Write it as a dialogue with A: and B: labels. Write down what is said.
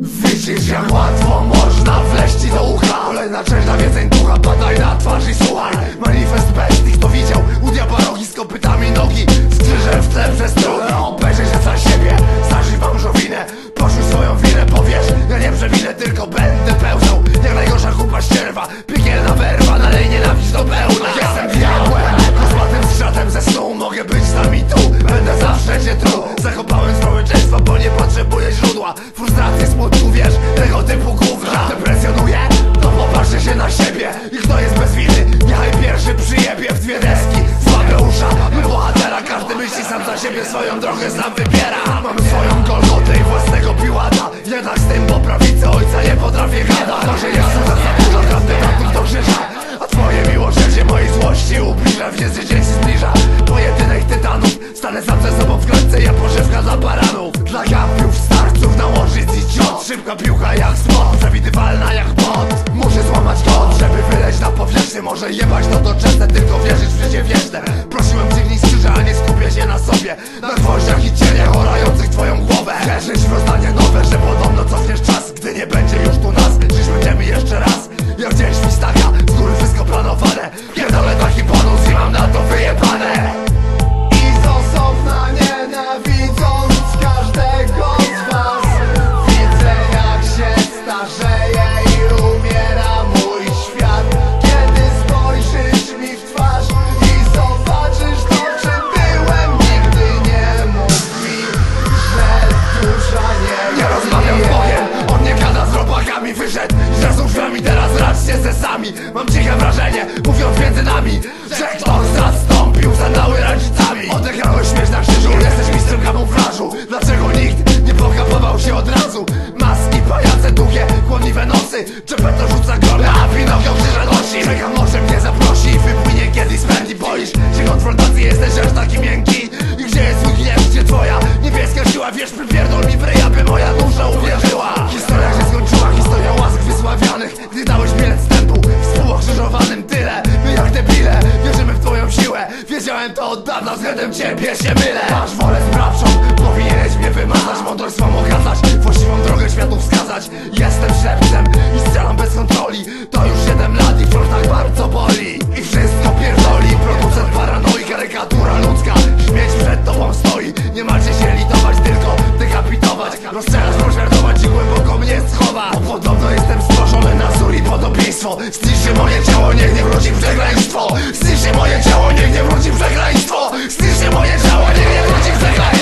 A: Widzisz jak łatwo można wleść ci do ucha. Kolejna część na więcej ducha, badaj na twarz i słuchaj źródła Frustracji, smutku, wiesz, tego typu gówna. Depresjonuje? To popatrzy się na siebie. I kto jest bez winy, niechaj pierwszy przyjebie w dwie deski. Słabe usza, my bohatera Każdy myśli sam za siebie, swoją drogę sam wybiera. Mamy swoją Golgotę i własnego Piłata Jednak z tym Szybka piłka jak spot, przewidywalna jak bot Muszę złamać kod, żeby wyleć na powierzchnię. Może jebać to doczesne, tylko wierzyć w życie wieczne Prosiłem Wyszedł, że z drzwiami, teraz radźcie ze sami. Mam ciche wrażenie, mówiąc między nami Że ktoś zastąpił zanały rodzicami. Odegrałeś śmierć na krzyżu, jesteś mistrzem kamuflażu. Dlaczego nikt nie pokapował się od razu? Maski, pajace, długie, kłodliwe nosy. Czepetto rzuca grole, a Pinokio krzyża nosi? Czekam, może mnie zaprosi i wypłynie kiedyś z pętli Boisz się konfrontacji, jesteś aż taki miękki. I gdzie jest twój gniew, gdzie twoja niebieska siła? Wiesz, przypierdol mi w moja dusza uwierzyła tyle My jak debile, wierzymy w twoją siłę Wiedziałem to od dawna, względem ciebie się mylę. Masz wolę sprawczą, powinieneś mnie wymazać Mądrość swą okazać, właściwą drogę światu wskazać. Jestem ślepcem i strzelam bez kontroli To już 7 lat i wciąż tak bardzo boli. zaatakować Rozstrzelać, pożartować i głęboko mnie schowa Bo podobno jestem stworzony na wzór i podobieństwo. Zniszczy moje ciało, niech nie wróci przekleństwo Zniszczy moje ciało, niech nie wróci przekleństwo Zniszczy moje ciało, niech nie wróci przekleństwo